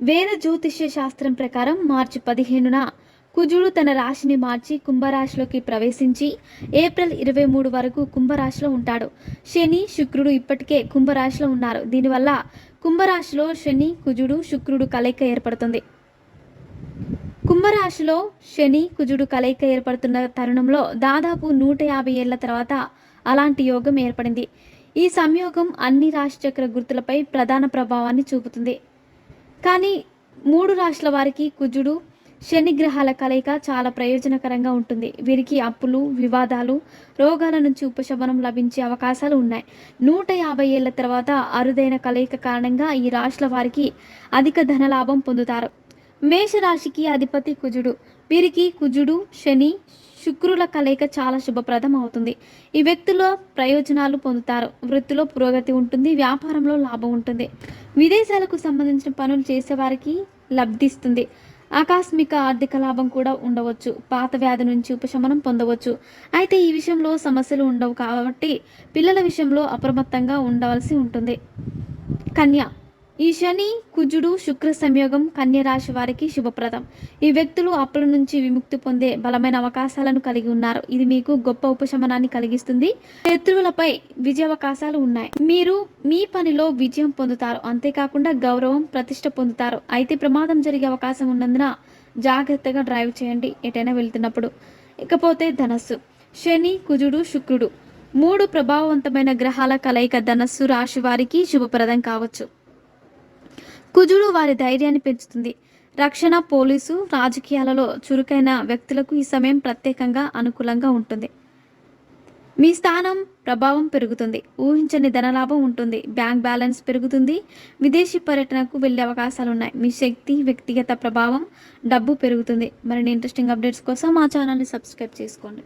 వేద జ్యోతిష్య శాస్త్రం ప్రకారం మార్చి పదిహేనున కుజుడు తన రాశిని మార్చి కుంభరాశిలోకి ప్రవేశించి ఏప్రిల్ ఇరవై మూడు వరకు కుంభరాశిలో ఉంటాడు. శని శుక్రుడు ఇప్పటికే కుంభరాశిలో ఉన్నారు. దీనివల్ల కుంభరాశిలో శని కుజుడు శుక్రుడు కలయిక ఏర్పడుతుంది. కుంభరాశిలో శని కుజుడు కలయిక ఏర్పడుతున్న తరుణంలో దాదాపు నూట యాభై ఏళ్ళ తర్వాత అలాంటి యోగం ఏర్పడింది. ఈ సంయోగం అన్ని రాశిచక్ర గుర్తులపై ప్రధాన ప్రభావాన్ని చూపుతుంది. కానీ మూడు రాశుల వారికి కుజుడు శని గ్రహాల కలయిక చాలా ప్రయోజనకరంగా ఉంటుంది. వీరికి అప్పులు వివాదాలు రోగాల నుంచి ఉపశమనం లభించే అవకాశాలు ఉన్నాయి. నూట యాభై ఏళ్ళ తర్వాత అరుదైన కలయిక కారణంగా ఈ రాశుల వారికి అధిక ధనలాభం పొందుతారు. మేషరాశికి అధిపతి కుజుడు. వీరికి కుజుడు శని శుక్రుల కలయిక చాలా శుభప్రదం అవుతుంది. ఈ వ్యక్తుల్లో ప్రయోజనాలు పొందుతారు. వృత్తిలో పురోగతి ఉంటుంది వ్యాపారంలో లాభం ఉంటుంది. విదేశాలకు సంబంధించిన పనులు చేసేవారికి లబ్ధిస్తుంది. ఆకస్మిక ఆర్థిక లాభం కూడా ఉండవచ్చు. పాత వ్యాధి నుంచి ఉపశమనం పొందవచ్చు. అయితే ఈ విషయంలో సమస్యలు ఉండవు కాబట్టి పిల్లల విషయంలో అప్రమత్తంగా ఉండవలసి ఉంటుంది. కన్య ఈ శని కుజుడు శుక్ర సంయోగం కన్య రాశి వారికి శుభప్రదం. ఈ వ్యక్తులు అప్పుల నుంచి విముక్తి పొందే బలమైన అవకాశాలను కలిగి ఉన్నారు. ఇది మీకు గొప్ప ఉపశమనాన్ని కలిగిస్తుంది. శత్రువులపై విజయావకాశాలు ఉన్నాయి. మీరు మీ పనిలో విజయం పొందుతారు. అంతేకాకుండా గౌరవం ప్రతిష్ట పొందుతారు. అయితే ప్రమాదం జరిగే అవకాశం ఉన్నందున జాగ్రత్తగా డ్రైవ్ చేయండి. ఎటైనా వెళ్తున్నప్పుడు. ఇకపోతే ధనస్సు. శని కుజుడు శుక్రుడు. మూడు ప్రభావవంతమైన గ్రహాల కలయిక ధనస్సు రాశి వారికి శుభప్రదం కావచ్చు. కుజుడు వారి ధైర్యాన్ని పెంచుతుంది. రక్షణ పోలీసు రాజకీయాలలో చురుకైన వ్యక్తులకు ఈ సమయం ప్రత్యేకంగా అనుకూలంగా ఉంటుంది. మీ స్థానం ప్రభావం పెరుగుతుంది. ఊహించని ధనలాభం ఉంటుంది. బ్యాంక్ బ్యాలెన్స్ పెరుగుతుంది. విదేశీ పర్యటనకు వెళ్ళే అవకాశాలు ఉన్నాయి మీ శక్తి వ్యక్తిగత ప్రభావం డబ్బు పెరుగుతుంది. మరిన్ని ఇంట్రెస్టింగ్ అప్డేట్స్ కోసం మా ఛానల్ని సబ్స్క్రైబ్ చేసుకోండి.